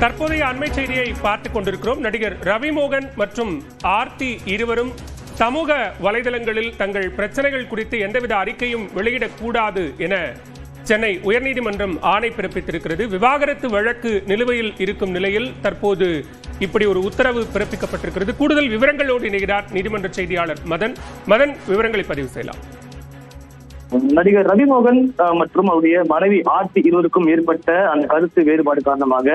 தற்போதைய அண்மை செய்தியை பார்த்துக் கொண்டிருக்கிறோம். நடிகர் ரவிமோகன் மற்றும் ஆர்த்தி இருவரும் சமூக வலைதளங்களில் தங்கள் பிரச்சனைகள் குறித்து எந்தவித அறிக்கையும் வெளியிடக்கூடாது என சென்னை உயர்நீதிமன்றம் ஆணை பிறப்பித்திருக்கிறது. விவாகரத்து வழக்கு நிலுவையில் இருக்கும் நிலையில் தற்போது இப்படி ஒரு உத்தரவு பிறப்பிக்கப்பட்டிருக்கிறது. கூடுதல் விவரங்களோடு இணைகிறார் நீதிமன்ற செய்தியாளர் மதன். மதன் விவரங்களை பதிவு செய்யலாம். நடிகர் ரவிமோகன் மற்றும் அவருடைய மனைவி ஆர்த்தி இருவருக்கும் ஏற்பட்ட அந்த கருத்து வேறுபாடு காரணமாக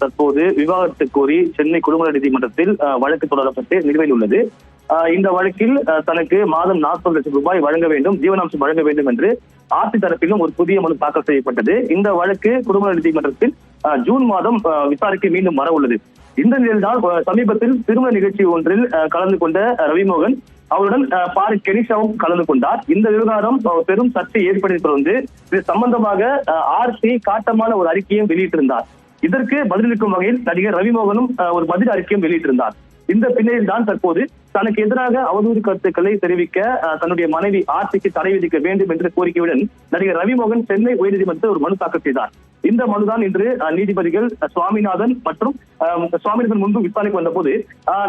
தற்போது விவாகரத்து கோரி சென்னை குடும்ப நீதிமன்றத்தில் வழக்கு தொடரப்பட்டு நிலுவையில் உள்ளது. இந்த வழக்கில் தனக்கு மாதம் நாற்பது லட்சம் ரூபாய் வழங்க வேண்டும் ஜீவனாம்சம் வழங்க வேண்டும் என்று ஆர்த்தி தரப்பிலும் ஒரு புதிய மனு தாக்கல் செய்யப்பட்டது. இந்த வழக்கு குடும்ப நீதிமன்றத்தில் ஜூன் மாதம் விசாரிக்க மீண்டும் வர உள்ளது. இந்த நிலையில்தான் சமீபத்தில் திருமண நிகழ்ச்சி ஒன்றில் கலந்து கொண்ட ரவிமோகன் அவருடன் பாரி கெனிஷாவும் கலந்து கொண்டார். இந்த விவகாரம் பெரும் சர்ச்சை ஏற்படுத்தி தொடர்ந்து இது சம்பந்தமாக ஆர்சி காட்டமான ஒரு அறிக்கையும் வெளியிட்டிருந்தார். இதற்கு பதிலளிக்கும் வகையில் நடிகர் ரவிமோகனும் அஹ், ஒரு பதில் அறிக்கையும் வெளியிட்டிருந்தார். இந்த பின்னணியில் தான் தற்போது தனக்கு எதிராக அவதூறு கருத்துக்களை தெரிவிக்க தன்னுடைய மனைவி ஆர்த்திக்கு தடை விதிக்க வேண்டும் என்ற கோரிக்கையுடன் நடிகர் ரவிமோகன் சென்னை உயர்நீதிமன்றத்தில் ஒரு மனு தாக்கல் செய்தார். இந்த மனுதான் இன்று நீதிபதிகள் சுவாமிநாதன் மற்றும் சுவாமிநாதன் முன்பு விசாரணைக்கு வந்தபோது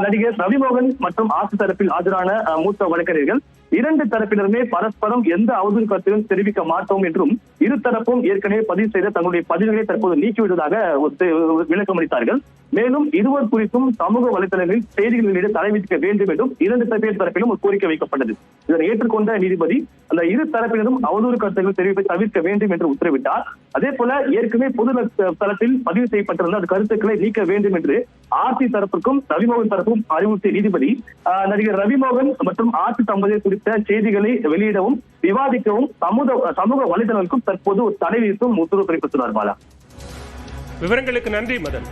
நடிகர் ரவிமோகன் மற்றும் ஆட்சி தரப்பில் ஆஜரான மூத்த வழக்கறிஞர்கள் இரண்டு தரப்பினருமே பரஸ்பரம் எந்த அவதூறு கருத்தையும் தெரிவிக்க மாட்டோம் என்றும் இரு தரப்பும் ஏற்கனவே பதிவு செய்த தங்களுடைய பதிவுகளை தற்போது நீக்கிவிட்டதாக ஒரு ஒரு விளக்கம் அளித்தார்கள் மேலும் இருவர் குறித்தும் சமூக வலைதளங்களில் செய்திகள் வெளியிட தடை விதிக்க வேண்டும் என்றும் இரண்டு தரப்பினர் தரப்பிலும் ஒரு கோரிக்கை வைக்கப்பட்டது. இதனை ஏற்றுக்கொண்ட நீதிபதி அந்த இரு தரப்பினரும் அவதூறு கருத்துக்கள் தெரிவிப்பை தவிர்க்க வேண்டும் என்று உத்தரவிட்டார். அதே போல ஏற்கனவே பொது தளத்தில் பதிவு செய்யப்பட்டிருந்த அந்த கருத்துக்களை நீக்க வேண்டும் என்று ஆர்த்தி தரப்புக்கும் ரவிமோகன் தரப்பும் அறிவுறுத்திய நீதிபதி ஆஹ், நடிகர் ரவிமோகன் மற்றும் ஆர்த்தி தம்பதியர் குறித்த செய்திகளை வெளியிடவும் விவாதிக்கவும் சமூக சமூக வலைதளங்களுக்கும் தற்போது ஒரு தடை விதித்தும் உத்தரவு பிறப்பித்துள்ளார் பாலா. விவரங்களுக்கு நன்றி மதன்.